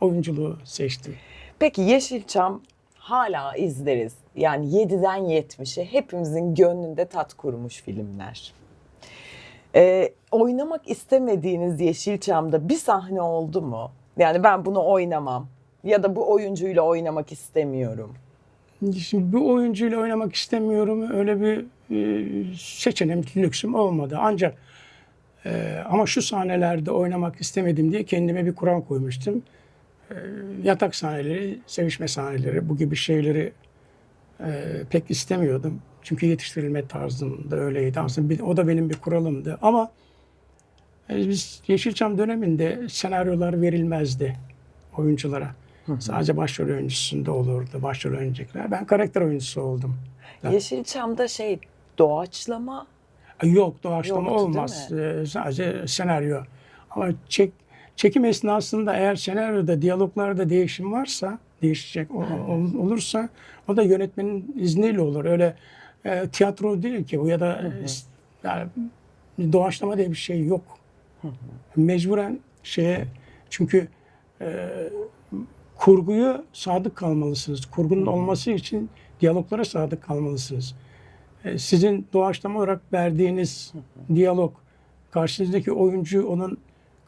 oyunculuğu seçtim. Peki Yeşilçam hala izleriz. Yani 7'den 70'e hepimizin gönlünde tat kurmuş filmler. Ee, oynamak istemediğiniz Yeşilçam'da bir sahne oldu mu? Yani ben bunu oynamam ya da bu oyuncuyla oynamak istemiyorum. Şimdi bu oyuncuyla oynamak istemiyorum. Öyle bir e, seçeneğim, lüksüm olmadı. Ancak e, ama şu sahnelerde oynamak istemedim diye kendime bir kural koymuştum. E, yatak sahneleri, sevişme sahneleri bu gibi şeyleri e, pek istemiyordum. Çünkü yetiştirilme tarzım da öyleydi. Aslında bir- o da benim bir kuralımdı. Ama e, biz Yeşilçam döneminde senaryolar verilmezdi oyunculara. Sadece başrol oyuncusunda olurdu, başrol oynayacaklar. Ben karakter oyuncusu oldum. Evet. Yeşilçam'da şey doğaçlama Yok doğaçlama Yoktu, olmaz. Ee, sadece senaryo. Ama çek, çekim esnasında eğer senaryoda, diyaloglarda değişim varsa, değişecek o- ol- olursa o da yönetmenin izniyle olur. Öyle e, tiyatro değil ki bu ya da e, yani doğaçlama diye bir şey yok. Mecburen şeye çünkü e, kurguyu sadık kalmalısınız. Kurgunun olması için diyaloglara sadık kalmalısınız. E, Sizin doğaçlama olarak verdiğiniz diyalog karşınızdaki oyuncu onun